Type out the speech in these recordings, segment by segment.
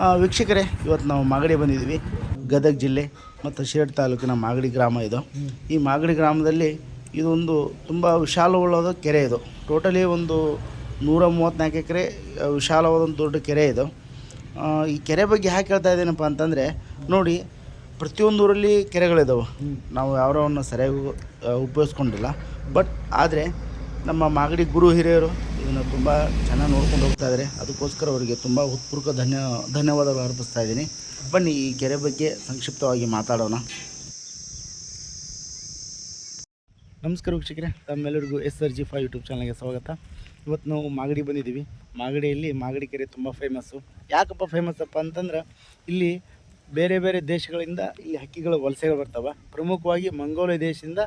ವೀಕ್ಷಕರೇ, ಇವತ್ತು ನಾವು ಮಾಗಡಿ ಬಂದಿದ್ದೀವಿ. ಗದಗ ಜಿಲ್ಲೆ ಮತ್ತು ಶಿರಡ್ ತಾಲೂಕಿನ ಮಾಗಡಿ ಗ್ರಾಮ ಇದು. ಈ ಮಾಗಡಿ ಗ್ರಾಮದಲ್ಲಿ ಇದೊಂದು ತುಂಬ ವಿಶಾಲವುಳ್ಳದ ಕೆರೆ ಇದು. ಟೋಟಲಿ ಒಂದು ನೂರ ಮೂವತ್ತ್ನಾಲ್ಕು ಎಕರೆ ವಿಶಾಲವಾದ ದೊಡ್ಡ ಕೆರೆ ಇದು. ಈ ಕೆರೆ ಬಗ್ಗೆ ಯಾಕೆ ಹೇಳ್ತಾ ಇದ್ದೀನಪ್ಪ ಅಂತಂದರೆ, ನೋಡಿ, ಪ್ರತಿಯೊಂದು ಊರಲ್ಲಿ ಕೆರೆಗಳಿದಾವೆ. ನಾವು ಯಾವ್ಯಾವನ್ನು ಸರಿಯಾಗಿ ಉಪಯೋಗಿಸ್ಕೊಂಡಿಲ್ಲ. ಬಟ್ ಆದರೆ ನಮ್ಮ ಮಾಗಡಿ ಗುರು ಹಿರಿಯರು ಇದನ್ನು ತುಂಬ ಚೆನ್ನಾಗಿ ನೋಡ್ಕೊಂಡು ಹೋಗ್ತಾ ಇದ್ದಾರೆ. ಅದಕ್ಕೋಸ್ಕರ ಅವರಿಗೆ ತುಂಬ ಹೃತ್ಪೂರ್ವಕ ಧನ್ಯ, ಧನ್ಯವಾದಗಳು ಅರ್ಪಿಸ್ತಾ ಇದ್ದೀನಿ. ಬನ್ನಿ ಈ ಕೆರೆ ಬಗ್ಗೆ ಸಂಕ್ಷಿಪ್ತವಾಗಿ ಮಾತಾಡೋಣ. ನಮಸ್ಕಾರ ವೀಕ್ಷಕರೇ, ತಮ್ಮೆಲ್ಲರಿಗೂ S R G five YouTube ಚಾನಲ್ಗೆ ಸ್ವಾಗತ. ಇವತ್ತು ನಾವು ಮಾಗಡಿ ಬಂದಿದ್ದೀವಿ. ಮಾಗಡಿಯಲ್ಲಿ ಮಾಗಡಿ ಕೆರೆ ತುಂಬ ಫೇಮಸ್ಸು ಯಾಕಪ್ಪ ಫೇಮಸ್ಸಪ್ಪ ಅಂತಂದ್ರೆ, ಇಲ್ಲಿ ಬೇರೆ ಬೇರೆ ದೇಶಗಳಿಂದ ಇಲ್ಲಿ ಹಕ್ಕಿಗಳು, ವಲಸೆಗಳು ಬರ್ತಾವೆ. ಪ್ರಮುಖವಾಗಿ ಮಂಗೋಲಿಯ ದೇಶದಿಂದ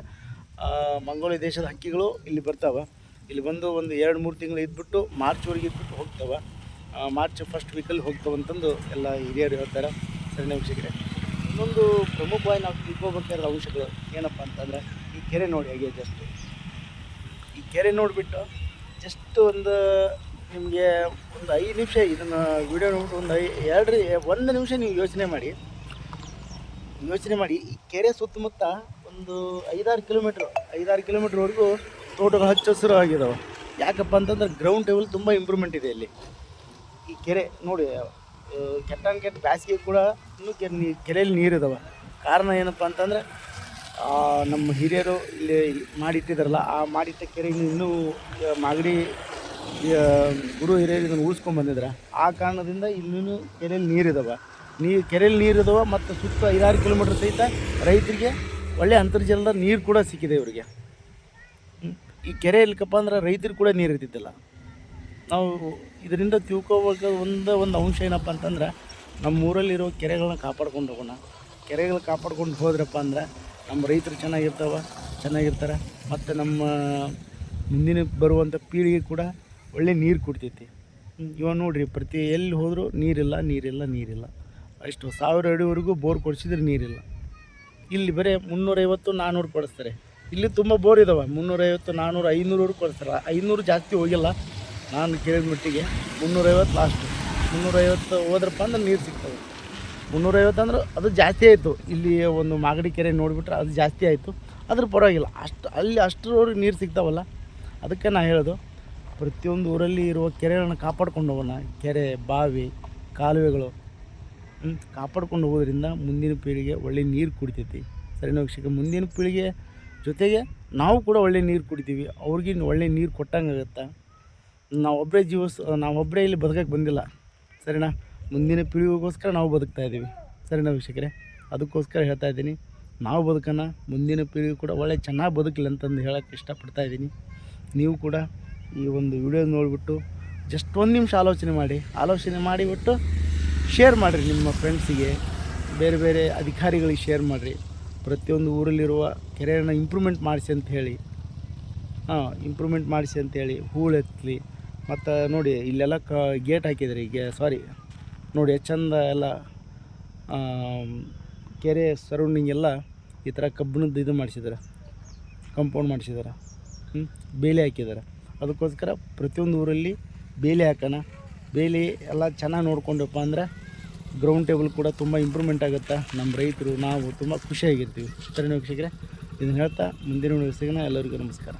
ಮಂಗೋಲಿಯ ದೇಶದ ಹಕ್ಕಿಗಳು ಇಲ್ಲಿ ಬರ್ತಾವೆ. ಇಲ್ಲಿ ಬಂದು ಒಂದು ಎರಡು ಮೂರು ತಿಂಗಳು ಇದ್ಬಿಟ್ಟು ಮಾರ್ಚ್ವರೆಗೆ ಇದ್ಬಿಟ್ಟು ಹೋಗ್ತಾವೆ. ಮಾರ್ಚ್ ಫಸ್ಟ್ ವೀಕಲ್ಲಿ ಹೋಗ್ತವೆ ಅಂತಂದು ಎಲ್ಲ ಹಿರಿಯರು ಹೇಳ್ತಾರೆ. ಸರಿ ವೀಕ್ಷಕರೇ ಇನ್ನೊಂದು ಪ್ರಮುಖವಾಗಿ ನಾವು ತಿಳ್ಕೊಬೇಕಾದ ಅಂಶಗಳು ಏನಪ್ಪ ಅಂತಂದರೆ, ಈ ಕೆರೆ ನೋಡಿ ಹೇಗೆ ಜಸ್ಟ್ ಈ ಕೆರೆ ನೋಡಿಬಿಟ್ಟು ಜಸ್ಟ್ ಒಂದು ನಿಮಗೆ ಒಂದು ಐದು ನಿಮಿಷ ಇದನ್ನು ವಿಡಿಯೋ ನೋಡ್ಬಿಟ್ಟು ಒಂದು ಐ ಎರಡು ಒಂದು ನಿಮಿಷ ನೀವು ಯೋಚನೆ ಮಾಡಿ. ಯೋಚನೆ ಮಾಡಿ, ಈ ಕೆರೆ ಸುತ್ತಮುತ್ತ ಒಂದು ಐದಾರು ಕಿಲೋಮೀಟ್ರ್ ಐದಾರು ಕಿಲೋಮೀಟ್ರ್ವರೆಗೂ ತೋಟಗಳು ಹಚ್ಚ ಹಸಿರು ಆಗಿದಾವೆ. ಯಾಕಪ್ಪ ಅಂತಂದ್ರೆ ಗ್ರೌಂಡ್ ಲೆವೆಲ್ ತುಂಬ ಇಂಪ್ರೂವ್ಮೆಂಟ್ ಇದೆ ಇಲ್ಲಿ. ಈ ಕೆರೆ ನೋಡಿ ಕೆಟ್ಟ ಕೆಟ್ಟ ಬೇಸಿಗೆ ಕೂಡ ಇನ್ನೂ ಕೆ ನೀ, ಕೆರೆಯಲ್ಲಿ ನೀರಿದಾವೆ. ಕಾರಣ ಏನಪ್ಪ ಅಂತಂದರೆ ನಮ್ಮ ಹಿರಿಯರು ಇಲ್ಲಿ ಮಾಡಿಟ್ಟಿದ್ದಾರಲ್ಲ, ಆ ಮಾಡಿಟ್ಟ ಕೆರೆ ಇನ್ನೂ ಮಾಗಡಿ ಗುರು ಹಿರಿಯರು ಇದನ್ನು ಉಳಿಸ್ಕೊಂಡು ಆ ಕಾರಣದಿಂದ ಇನ್ನೂ ಕೆರೆಯಲ್ಲಿ ನೀರಿದಾವೆ. ನೀರು ಕೆರೆಯಲ್ಲಿ ನೀರಿದಾವೆ, ಮತ್ತು ಸುತ್ತ ಐದಾರು ಕಿಲೋಮೀಟ್ರ್ ಸಹಿತ ರೈತರಿಗೆ ಒಳ್ಳೆ ಅಂತರ್ಜಲದ ನೀರು ಕೂಡ ಸಿಕ್ಕಿದೆ ಇವರಿಗೆ. ಈ ಕೆರೆ ಎಲ್ಕಪ್ಪ ಅಂದ್ರೆ ರೈತರು ಕೂಡ ನೀರು ಇರ್ತಿದ್ದಿಲ್ಲ ನಾವು ಇದರಿಂದ ತಿಳ್ಕೊಬೇಕು ಒಂದು ಒಂದು ಅಂಶ ಏನಪ್ಪ ಅಂತಂದ್ರೆ ನಮ್ಮ ಊರಲ್ಲಿರೋ ಕೆರೆಗಳನ್ನ ಕಾಪಾಡ್ಕೊಂಡು ಹೋಗೋಣ. ಕೆರೆಗಳು ಕಾಪಾಡ್ಕೊಂಡು ಹೋದ್ರಪ್ಪ ಅಂದ್ರೆ ನಮ್ಮ ರೈತರು ಚೆನ್ನಾಗಿರ್ತಾವೆ, ಚೆನ್ನಾಗಿರ್ತಾರೆ. ಮತ್ತು ನಮ್ಮ ಮುಂದಿನ ಬರುವಂಥ ಪೀಳಿಗೆ ಕೂಡ ಒಳ್ಳೆ ನೀರು ಕೊಡ್ತೈತಿ. ಇವಾಗ ನೋಡಿರಿ ಪ್ರತಿ ಎಲ್ಲಿ ಹೋದರೂ ನೀರಿಲ್ಲ ನೀರಿಲ್ಲ ನೀರಿಲ್ಲ. ಅಷ್ಟು ಸಾವಿರ ಅಡಿವರೆಗೂ ಬೋರ್ ಕೊಡಿಸಿದ್ರೆ ನೀರಿಲ್ಲ. ಇಲ್ಲಿ ಬರೀ ಮುನ್ನೂರೈವತ್ತು ನಾನ್ನೂರು ಕೊಡಿಸ್ತಾರೆ. ಇಲ್ಲಿ ತುಂಬ ಬೋರ್ ಇದಾವೆ. ಮುನ್ನೂರೈವತ್ತು ನಾನ್ನೂರು ಐನೂರು ಕೊಡ್ತಾರೆ ಐನೂರು ಜಾಸ್ತಿ ಹೋಗಿಲ್ಲ. ನಾನು ಕೇಳಿದ ಮಟ್ಟಿಗೆ ಮುನ್ನೂರೈವತ್ತು ಲಾಸ್ಟ್ ಮುನ್ನೂರೈವತ್ತು ಹೋದ್ರಪ್ಪ ಅಂದ್ರೆ ನೀರು ಸಿಗ್ತವೆ ಮುನ್ನೂರೈವತ್ತು ಅಂದ್ರೆ ಅದು ಜಾಸ್ತಿ ಆಯಿತು. ಇಲ್ಲಿ ಒಂದು ಮಾಗಡಿ ಕೆರೆ ನೋಡಿಬಿಟ್ರೆ ಅದು ಜಾಸ್ತಿ ಆಯಿತು. ಅದ್ರ ಪರವಾಗಿಲ್ಲ. ಅಷ್ಟು, ಅಲ್ಲಿ ಅಷ್ಟರವರೆಗೆ ನೀರು ಸಿಗ್ತಾವಲ್ಲ? ಅದಕ್ಕೆ ನಾನು ಹೇಳೋದು, ಪ್ರತಿಯೊಂದು ಊರಲ್ಲಿ ಇರುವ ಕೆರೆಗಳನ್ನು ಕಾಪಾಡ್ಕೊಂಡು ಹೋಗೋಣ. ಕೆರೆ, ಬಾವಿ, ಕಾಲುವೆಗಳು. ಕಾಪಾಡ್ಕೊಂಡು ಹೋಗೋದ್ರಿಂದ ಮುಂದಿನ ಪೀಳಿಗೆ ಒಳ್ಳೆ ನೀರು ಕುಡಿತೈತಿ. ಸರಿನ ವೀಕ್ಷಕ ಮುಂದಿನ ಪೀಳಿಗೆ ಜೊತೆಗೆ ನಾವು ಕೂಡ ಒಳ್ಳೆ ನೀರು ಕುಡಿತೀವಿ. ಅವ್ರಿಗೆ ಒಳ್ಳೆ ನೀರು ಕೊಟ್ಟಂಗೆ ಆಗುತ್ತೆ? ನಾವೊಬ್ಬರೇ ಜೀವಸ್ ನಾವೊಬ್ಬರೇ ಇಲ್ಲಿ ಬದುಕಕ್ಕೆ ಬಂದಿಲ್ಲ. ಸರಿನಾ? ಮುಂದಿನ ಪೀಳಿಗೆಗೋಸ್ಕರ ನಾವು ಬದುಕ್ತಾ ಇದ್ದೀವಿ ಸರಿನಾ ವೀಕ್ಷಕರೇ? ಅದಕ್ಕೋಸ್ಕರ ಹೇಳ್ತಾ ಇದ್ದೀನಿ. ನಾವು ಬದುಕೋಣ ಮುಂದಿನ ಪೀಳಿಗೆ ಕೂಡ ಒಳ್ಳೆ ಚೆನ್ನಾಗಿ ಬದುಕಲಿ ಅಂತಂದು ಹೇಳೋಕ್ಕೆ ಇಷ್ಟಪಡ್ತಾ ಇದ್ದೀನಿ. ನೀವು ಕೂಡ ಈ ಒಂದು ವಿಡಿಯೋ ನೋಡಿಬಿಟ್ಟು ಜಸ್ಟ್ ಒಂದು ನಿಮಿಷ ಆಲೋಚನೆ ಮಾಡಿ. ಆಲೋಚನೆ ಮಾಡಿಬಿಟ್ಟು ಶೇರ್ ಮಾಡಿರಿ ನಿಮ್ಮ ಫ್ರೆಂಡ್ಸಿಗೆ ಬೇರೆ ಬೇರೆ ಅಧಿಕಾರಿಗಳಿಗೆ ಶೇರ್ ಮಾಡಿರಿ. ಪ್ರತಿಯೊಂದು ಊರಲ್ಲಿರುವ ಕೆರೆಯನ್ನು ಇಂಪ್ರೂವ್ಮೆಂಟ್ ಮಾಡಿಸಿ ಅಂತ ಹೇಳಿ, ಹಾಂ ಇಂಪ್ರೂವ್ಮೆಂಟ್ ಮಾಡಿಸಿ ಅಂತೇಳಿ ಹೂಳು ಎತ್ತಲಿ ಮತ್ತು ನೋಡಿ ಇಲ್ಲೆಲ್ಲ ಕ ಗೇಟ್ ಹಾಕಿದ್ರಿ ಈಗ ಸಾರಿ ನೋಡಿ ಎಷ್ಟ್ ಚಂದ ಎಲ್ಲ ಕೆರೆ ಸರೌಂಡಿಂಗ್ ಎಲ್ಲ ಈ ಥರ ಕಬ್ಬಿಣದ ಇದು ಮಾಡಿಸಿದ್ದಾರೆ ಕಂಪೌಂಡ್ ಮಾಡಿಸಿದ್ದಾರೆ ಹ್ಞೂ ಬೇಲಿ ಹಾಕಿದ್ದಾರೆ ಅದಕ್ಕೋಸ್ಕರ ಪ್ರತಿಯೊಂದು ಊರಲ್ಲಿ ಬೇಲಿ ಹಾಕೋಣ, ಬೇಲಿ ಎಲ್ಲ ಚೆನ್ನಾಗಿ ನೋಡ್ಕೊಂಡಪ್ಪ ಅಂದ್ರೆ ಗ್ರೌಂಡ್ ಟೇಬಲ್ ಕೂಡ ತುಂಬ ಇಂಪ್ರೂವ್ಮೆಂಟ್ ಆಗುತ್ತೆ? ನಮ್ಮ ರೈತರು ನಾವು ತುಂಬ ಖುಷಿಯಾಗಿರ್ತೀವಿ. ಸರಿ, ವೀಕ್ಷಕರೇ, ಇದನ್ನು ಹೇಳ್ತಾ ಮುಂದಿನ ಸಿಗೋಣ. ಎಲ್ಲರಿಗೂ ನಮಸ್ಕಾರ.